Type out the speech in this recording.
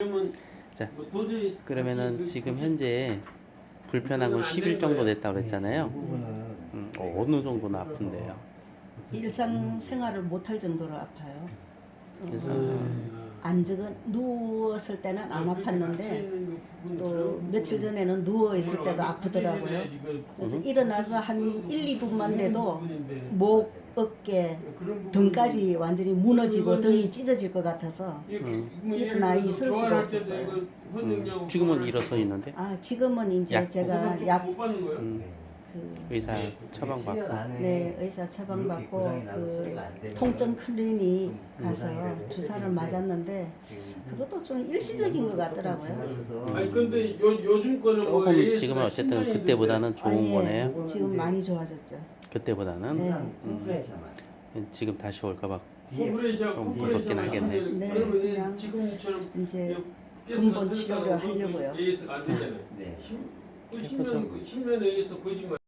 그러면 자, 그러면은 지금 그- 현재 불편한 건 10일 정도 됐다고 그랬잖아요. 부분은 음, 어, 어느 정도나 아픈데요. 일상 생활을 못할 정도로 아파요. 그래서 음. 앉은 누웠을 때는 안 아팠는데 또 며칠 전에는 누워 있을 때도 아프더라고요. 그래서 일어나서 한 1, 2분만 돼도 목, 어깨, 등까지 완전히 무너지고 등이 찢어질 것 같아서 음. 일어나 있을 수가 없었어요. 음, 지금은 일어서 있는데 아 지금은 이제 약. 제가 약? 음, 그, 의사 처방받고 네 의사 처방받고 그 통증 클리닉 가서 주사를 맞았는데 그것도 좀 일시적인 것 같더라고요. 아니 근데 요 요즘 거는 뭐 조금 AS 가 지금은 어쨌든 10년이 그때보다는 아, 좋은 예. 거네요. 지금 많이 좋아졌죠. 그때보다는 네. 지금 다시 올까 봐 콤프레시아 좀 콤프레시아 무섭긴 하겠네. 네, 그러면 그냥 지금처럼 이제 근본 치료를 하려고요. AS가 안 되잖아요. 네. 10년 10년 AS 거짓말.